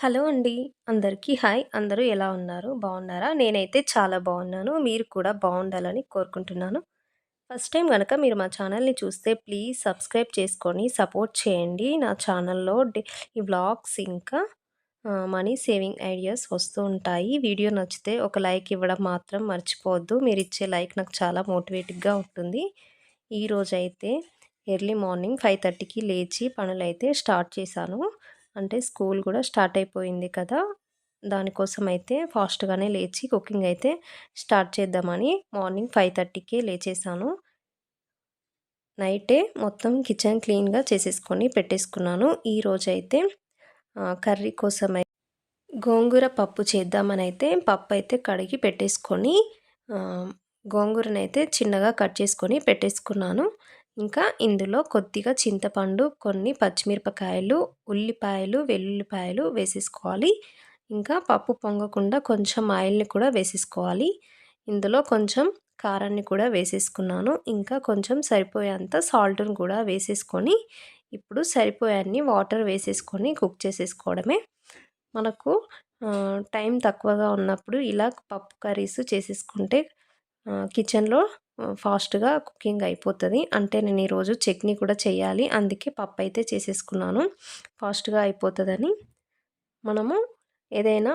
Hello అండి. అందరికీ hi. అందరూ ఎలా ఉన్నారు? బాగున్నారా? నేనైతే చాలా బాగున్నాను. మీరు కూడా బాగుండాలని కోరుకుంటున్నాను. ఫస్ట్ టైం కనుక మీరు మా ఛానల్‌ని చూస్తే ప్లీజ్ సబ్స్క్రైబ్ చేసుకొని సపోర్ట్ చేయండి. నా ఛానల్‌లో ఈ వ్లాగ్స్ ఇంకా మనీ సేవింగ్ ఐడియాస్ వస్తూ ఉంటాయి. వీడియో నచ్చితే ఒక లైక్ ఇవ్వడం మాత్రం మర్చిపోవద్దు. మీరు ఇచ్చే లైక్ నాకు చాలా మోటివేటివ్‌గా ఉంటుంది. ఈరోజైతే ఎర్లీ మార్నింగ్ 5:30కి లేచి పనులైతే స్టార్ట్ చేశాను. అంటే స్కూల్ కూడా స్టార్ట్ అయిపోయింది కదా! దానికోసం అయితే ఫాస్ట్‌గానే లేచి కుకింగ్ అయితే స్టార్ట్ చేద్దామని మార్నింగ్ 5:30కే లేచేసాను. నైటే మొత్తం కిచెన్ క్లీన్‌గా చేసేసుకొని పెట్టేసుకున్నాను. ఈరోజైతే ఆహ్, కర్రీ కోసమై గోంగూర పప్పు చేద్దామని అయితే పప్పు అయితే కడిగి పెట్టేసుకొని గోంగూరనైతే చిన్నగా కట్ చేసుకొని పెట్టేసుకున్నాను. ఇంకా ఇందులో కొద్దిగా చింతపండు, కొన్ని పచ్చిమిరపకాయలు, ఉల్లిపాయలు, వెల్లుల్లిపాయలు వేసేసుకోవాలి. ఇంకా పప్పు పొంగకుండా కొంచెం ఆయిల్‌ని కూడా వేసేసుకోవాలి. ఇందులో కొంచెం కారాన్ని కూడా వేసేసుకున్నాను. ఇంకా కొంచెం సరిపోయేంత సాల్ట్‌ని కూడా వేసేసుకొని ఇప్పుడు సరిపోయే వాటర్ వేసేసుకొని కుక్ చేసేసుకోవడమే. మనకు టైం తక్కువగా ఉన్నప్పుడు ఇలా పప్పు కర్రీస్ చేసేసుకుంటే కిచెన్‌లో ఫాస్ట్‌గా కుకింగ్ అయిపోతుంది. అంటే నేను ఈరోజు చట్నీ కూడా చేయాలి. అందుకే పప్పు అయితే చేసేసుకున్నాను. ఫాస్ట్‌గా అయిపోతుందని. మనము ఏదైనా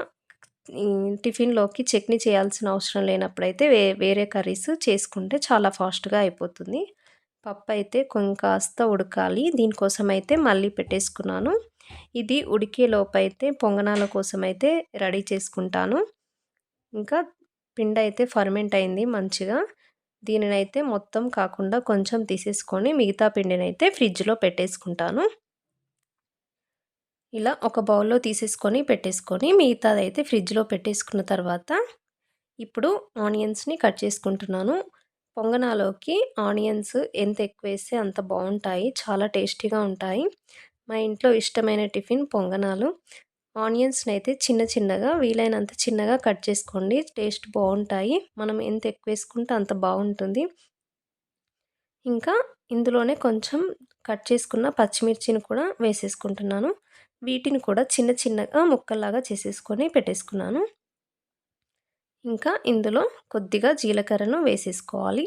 టిఫిన్‌లోకి చట్నీ చేయాల్సిన అవసరం లేనప్పుడైతే వే వేరే కర్రీస్ చేసుకుంటే చాలా ఫాస్ట్‌గా అయిపోతుంది. పప్పు అయితే కాస్త ఉడకాలి. దీనికోసం అయితే మళ్ళీ పెట్టేసుకున్నాను. ఇది ఉడికే లోపైతే పొంగనాల కోసం అయితే రెడీ చేసుకుంటాను. ఇంకా పిండి అయితే ఫర్మెంట్ అయింది మంచిగా. దీనినైతే మొత్తం కాకుండా కొంచెం తీసేసుకొని మిగతా పిండినైతే ఫ్రిడ్జ్‌లో పెట్టేసుకుంటాను. ఇలా ఒక బౌల్‌లో తీసేసుకొని పెట్టేసుకొని మిగతాదైతే ఫ్రిడ్జ్‌లో పెట్టేసుకున్న తర్వాత ఇప్పుడు ఆనియన్స్‌ని కట్ చేసుకుంటున్నాను. పొంగనాలోకి ఆనియన్స్ ఎంత ఎక్కువ వేస్తే అంత బాగుంటాయి. చాలా టేస్టీగా ఉంటాయి. మా ఇంట్లో ఇష్టమైన టిఫిన్ పొంగనాలు. ఆనియన్స్‌ని అయితే చిన్న చిన్నగా వీలైనంత చిన్నగా కట్ చేసుకోండి. టేస్ట్ బాగుంటాయి. మనం ఎంత ఎక్కువ వేసుకుంటే అంత బాగుంటుంది. ఇంకా ఇందులోనే కొంచెం కట్ చేసుకున్న పచ్చిమిర్చిని కూడా వేసేసుకుంటున్నాను. వీటిని కూడా చిన్న చిన్నగా ముక్కల్లాగా చేసేసుకొని పెట్టేసుకున్నాను. ఇంకా ఇందులో కొద్దిగా జీలకర్రను వేసేసుకోవాలి.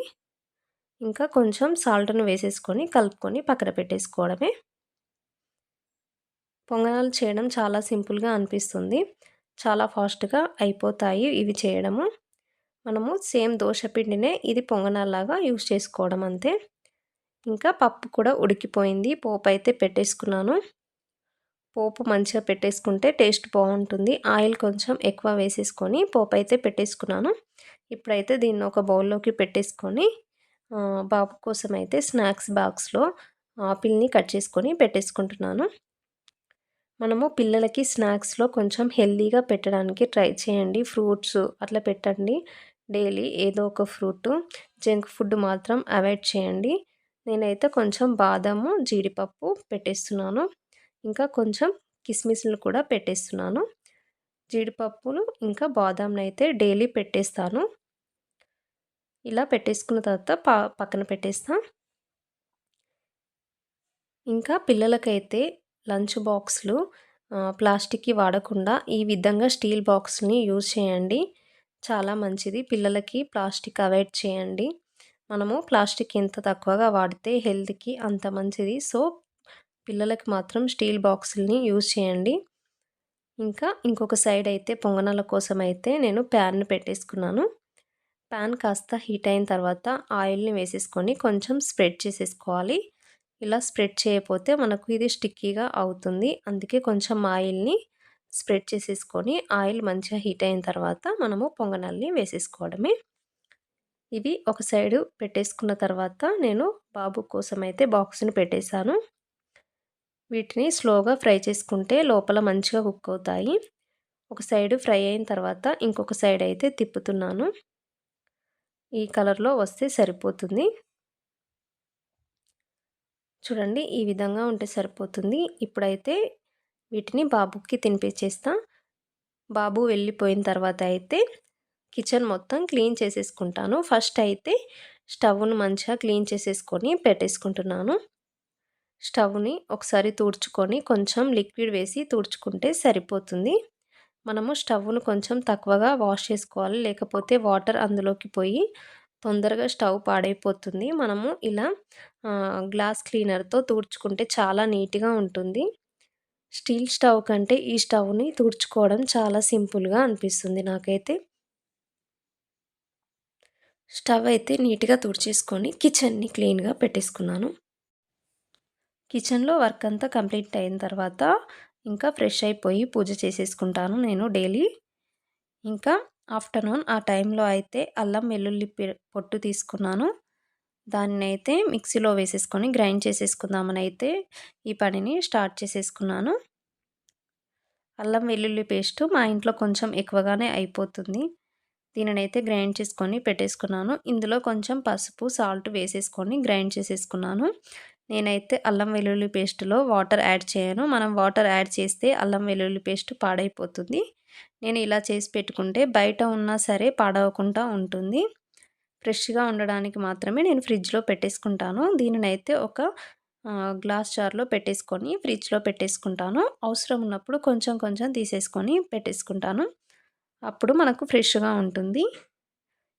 ఇంకా కొంచెం సాల్ట్‌ను వేసేసుకొని కలుపుకొని పక్కన పెట్టేసుకోవడమే. పొంగనాలు చేయడం చాలా సింపుల్‌గా అనిపిస్తుంది. చాలా ఫాస్ట్‌గా అయిపోతాయి ఇవి చేయడము. మనము సేమ్ దోశ పిండినే ఇది పొంగనాల్లాగా యూస్ చేసుకోవడం అంతే. ఇంకా పప్పు కూడా ఉడికిపోయింది. పోపు అయితే పెట్టేసుకున్నాను. పోపు మంచిగా పెట్టేసుకుంటే టేస్ట్ బాగుంటుంది. ఆయిల్ కొంచెం ఎక్కువ వేసేసుకొని పోపు అయితే పెట్టేసుకున్నాను. ఇప్పుడైతే దీన్ని ఒక బౌల్‌లోకి పెట్టేసుకొని బాబు కోసం అయితే స్నాక్స్ బాక్స్‌లో ఆపిల్‌ని కట్ చేసుకొని పెట్టేసుకుంటున్నాను. మనము పిల్లలకి స్నాక్స్‌లో కొంచెం హెల్తీగా పెట్టడానికి ట్రై చేయండి. ఫ్రూట్స్ అట్లా పెట్టండి. డైలీ ఏదో ఒక ఫ్రూట్ జంక్ ఫుడ్ మాత్రం అవాయిడ్ చేయండి. నేనైతే కొంచెం బాదము జీడిపప్పు పెట్టేస్తున్నాను. ఇంకా కొంచెం కిస్మిస్‌లు కూడా పెట్టేస్తున్నాను. జీడిపప్పులు ఇంకా బాదాంనైతే డైలీ పెట్టేస్తాను. ఇలా పెట్టేసుకున్న తర్వాత పా పక్కన పెట్టేస్తాను ఇంకా పిల్లలకైతే లంచ్ బాక్స్‌లు ప్లాస్టిక్కి వాడకుండా ఈ విధంగా స్టీల్ బాక్స్‌ని యూజ్ చేయండి. చాలా మంచిది. పిల్లలకి ప్లాస్టిక్ అవాయిడ్ చేయండి. మనము ప్లాస్టిక్ ఎంత తక్కువగా వాడితే హెల్త్‌కి అంత మంచిది. సో, పిల్లలకి మాత్రం స్టీల్ బాక్సుల్ని యూజ్ చేయండి. ఇంకా ఇంకొక సైడ్ అయితే పొంగనాల కోసం అయితే నేను ప్యాన్‌ని పెట్టేసుకున్నాను. ప్యాన్ కాస్త హీట్ అయిన తర్వాత ఆయిల్‌ని వేసేసుకొని కొంచెం స్ప్రెడ్ చేసేసుకోవాలి. ఇలా స్ప్రెడ్ చేయకపోతే మనకు ఇది స్టిక్కీగా అవుతుంది. అందుకే కొంచెం ఆయిల్‌ని స్ప్రెడ్ చేసేసుకొని ఆయిల్ మంచిగా హీట్ అయిన తర్వాత మనము పొంగనాల్ని వేసేసుకోవడమే. ఇవి ఒక సైడు పెట్టేసుకున్న తర్వాత నేను బాబు కోసం అయితే బాక్స్‌ని పెట్టేశాను. వీటిని స్లోగా ఫ్రై చేసుకుంటే లోపల మంచిగా కుక్ అవుతాయి. ఒక సైడు ఫ్రై అయిన తర్వాత ఇంకొక సైడ్ అయితే తిప్పుతున్నాను. ఈ కలర్‌లో వస్తే సరిపోతుంది. చూడండి ఈ విధంగా ఉంటే సరిపోతుంది. ఇప్పుడైతే వీటిని బాబుకి తినిపించేస్తా. బాబు వెళ్ళిపోయిన తర్వాత అయితే కిచెన్ మొత్తం క్లీన్ చేసేసుకుంటాను. ఫస్ట్ అయితే స్టవ్‌ను మంచిగా క్లీన్ చేసేసుకొని పెట్టేసుకుంటున్నాను. స్టవ్ని ఒకసారి తుడుచుకొని కొంచెం లిక్విడ్ వేసి తుడుచుకుంటే సరిపోతుంది మనము స్టవ్ను కొంచెం తక్కువగా వాష్ చేసుకోవాలి లేకపోతే వాటర్ అందులోకి పోయి తొందరగా స్టవ్ పాడైపోతుంది. మనము ఇలా గ్లాస్ క్లీనర్తో తుడుచుకుంటే చాలా నీట్గా ఉంటుంది. స్టీల్ స్టవ్ కంటే ఈ స్టవ్ని తుడుచుకోవడం చాలా సింపుల్గా అనిపిస్తుంది నాకైతే. స్టవ్ అయితే నీట్గా తుడిచేసుకొని కిచెన్ని క్లీన్గా పెట్టేసుకున్నాను. కిచెన్లో వర్క్ అంతా కంప్లీట్ అయిన తర్వాత ఇంకా ఫ్రెష్ అయిపోయి పూజ చేసేసుకుంటాను నేను డైలీ. ఇంకా ఆఫ్టర్నూన్ ఆ టైంలో అయితే అల్లం వెల్లుల్లి పొట్టు తీసుకున్నాను. దాన్ని అయితే మిక్సీలో వేసేసుకొని గ్రైండ్ చేసేసుకుందామని అయితే ఈ పనిని స్టార్ట్ చేసేసుకున్నాను. అల్లం వెల్లుల్లి పేస్ట్ మా ఇంట్లో కొంచెం ఎక్కువగానే అయిపోతుంది. దీనిని అయితే గ్రైండ్ చేసుకొని పెట్టేసుకున్నాను. ఇందులో కొంచెం పసుపు సాల్ట్ వేసేసుకొని గ్రైండ్ చేసేసుకున్నాను. నేనైతే అల్లం వెల్లుల్లి పేస్ట్లో వాటర్ యాడ్ చేయను. మనం వాటర్ యాడ్ చేస్తే అల్లం వెల్లుల్లి పేస్ట్ పాడైపోతుంది. నేను ఇలా చేసి పెట్టుకుంటే బయట ఉన్నా సరే పాడవకుండా ఉంటుంది. ఫ్రెష్గా ఉండడానికి మాత్రమే నేను ఫ్రిడ్జ్లో పెట్టేసుకుంటాను. దీనినైతే ఒక గ్లాస్ జార్లో పెట్టేసుకొని ఫ్రిడ్జ్లో పెట్టేసుకుంటాను. అవసరం ఉన్నప్పుడు కొంచెం కొంచెం తీసేసుకొని పెట్టేసుకుంటాను. అప్పుడు మనకు ఫ్రెష్గా ఉంటుంది.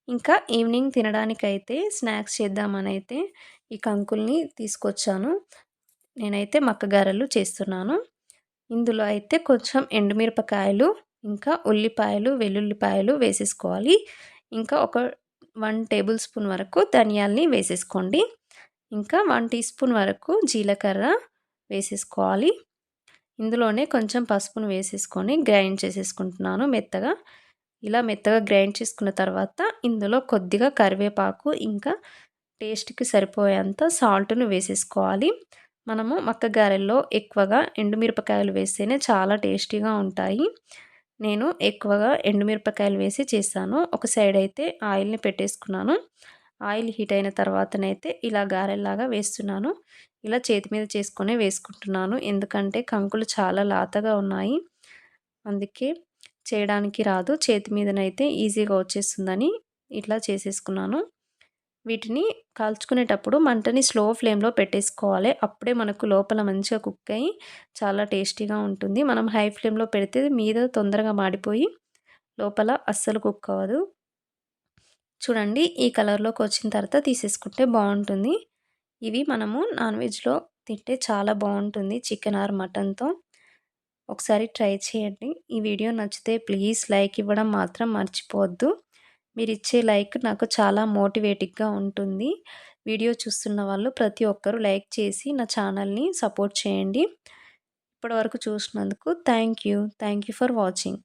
ఇంకా ఈవినింగ్ తినడానికైతే స్నాక్స్ చేద్దామని అయితే ఈ కంకుల్ని తీసుకొచ్చాను. నేనైతే మక్కగారెలు చేస్తున్నాను. ఇందులో అయితే కొంచెం ఎండుమిరపకాయలు ఇంకా ఉల్లిపాయలు వెల్లుల్లిపాయలు వేసేసుకోవాలి. ఇంకా ఒక వన్ టేబుల్ స్పూన్ వరకు ధనియాల్ని వేసేసుకోండి. ఇంకా వన్ టీ స్పూన్ వరకు జీలకర్ర వేసేసుకోవాలి. ఇందులోనే కొంచెం పసుపును వేసేసుకొని గ్రైండ్ చేసేసుకుంటున్నాను మెత్తగా. ఇలా మెత్తగా గ్రైండ్ చేసుకున్న తర్వాత ఇందులో కొద్దిగా కరివేపాకు ఇంకా టేస్ట్కి సరిపోయేంత సాల్ట్ను వేసేసుకోవాలి. మనము మక్క గారెల్లో ఎక్కువగా ఎండుమిరపకాయలు వేస్తేనే చాలా టేస్టీగా ఉంటాయి. నేను ఎక్కువగా ఎండుమిరపకాయలు వేసి చేశాను ఒక సైడ్ అయితే ఆయిల్ని పెట్టేసుకున్నాను. ఆయిల్ హీట్ అయిన తర్వాతనైతే ఇలా గారెల్లాగా వేస్తున్నాను. ఇలా చేతి మీద చేసుకొని వేసుకుంటున్నాను. ఎందుకంటే కంకులు చాలా లాతగా ఉన్నాయి. అందుకే చేయడానికి రాదు. చేతి మీదనైతే ఈజీగా వచ్చేస్తుందని ఇట్లా చేసేసుకున్నాను. వీటిని కాల్చుకునేటప్పుడు మంటని స్లో ఫ్లేమ్లో పెట్టేసుకోవాలి. అప్పుడే మనకు లోపల మంచిగా కుక్ అయ్యి చాలా టేస్టీగా ఉంటుంది. మనం హై ఫ్లేమ్లో పెడితే మీద తొందరగా మాడిపోయి లోపల అస్సలు కుక్ అవ్వదు. చూడండి ఈ కలర్లోకి వచ్చిన తర్వాత తీసేసుకుంటే బాగుంటుంది. ఇవి మనము నాన్ వెజ్లో తింటే చాలా బాగుంటుంది చికెన్ ఆర్ మటన్తో. ఒకసారి ట్రై చేయండి. ఈ వీడియో నచ్చితే ప్లీజ్ లైక్ ఇవ్వడం మాత్రం మర్చిపోవద్దు. మీరు ఇచ్చే లైక్ నాకు చాలా మోటివేటివ్గా ఉంటుంది. వీడియో చూస్తున్న వాళ్ళు ప్రతి ఒక్కరూ లైక్ చేసి నా ఛానల్ని సపోర్ట్ చేయండి. ఇప్పటివరకు చూసినందుకు thank you. Thank you for watching.